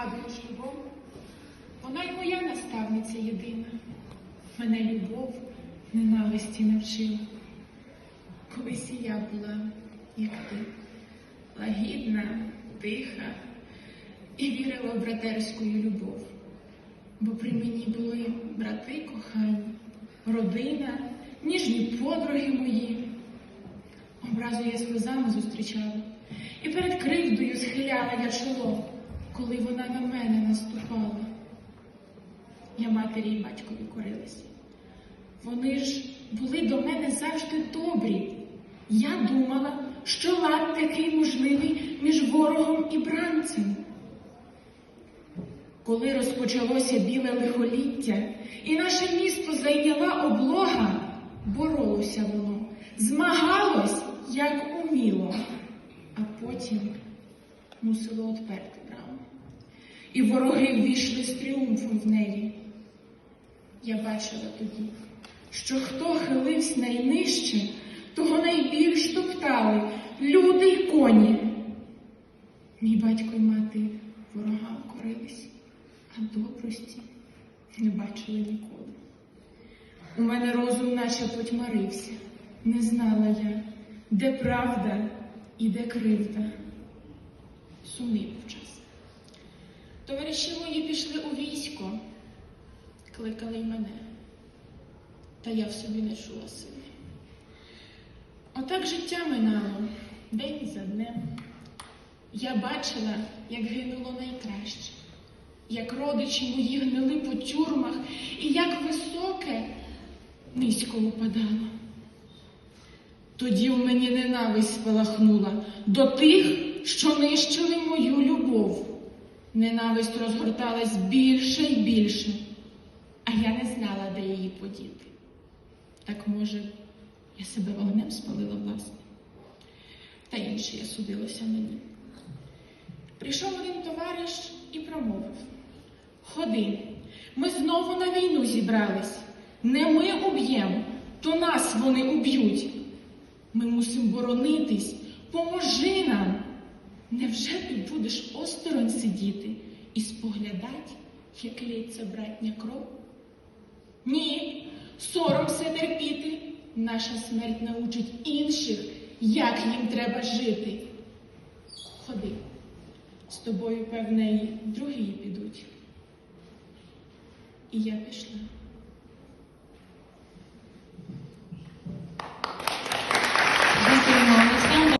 згадуєш любов, вона й моя наставниця єдина. Мене любов ненависті навчила. Колись і я була, як ти, лагідна, тиха і вірила в братерську любов. Бо при мені були брати кохані, родина, ніжні подруги мої. Образу я сльозами зустрічала, і перед кривдою схиляла я чоло, коли вона на мене наступала. Я матері і батькові корилася. Вони ж були до мене завжди добрі. Я думала, що лад такий можливий між ворогом і бранцем. Коли розпочалося біле лихоліття, і наше місто зайняла облога, боролося воно, змагалось, як уміло, а потім мусило отперти браму. І вороги ввійшли з тріумфом в неї. Я бачила тоді, що хто хилився найнижче, того найбільш топтали люди й коні. Мій батько й мати ворогам корились, а добрості не бачили ніколи. У мене розум наче потьмарився, не знала я, де правда і де кривда. Сумний був час. Товариші мої пішли у військо, кликали й мене, та я в собі не чула сили. Отак життя минало день за днем. Я бачила, як гинуло найкраще, як родичі мої гнили по тюрмах, і як високе низько упадало. Тоді в мені ненависть спалахнула до тих, що нищили мою любов. Ненависть розгорталась більше й більше, а я не знала, де її подіти. Так, може, я себе вогнем спалила власне, та інше я судилася мені. Прийшов один товариш і промовив: Ходи, ми знову на війну зібрались. Не ми уб'ємо, то нас вони уб'ють. Ми мусимо боронитись, поможи нам. Невже ти будеш осторонь сидіти і споглядать, як лється братня кров? Ні, сором все терпіти. Наша смерть научить інших, як їм треба жити. Ходи, з тобою, певне, і другі підуть. І я пішла.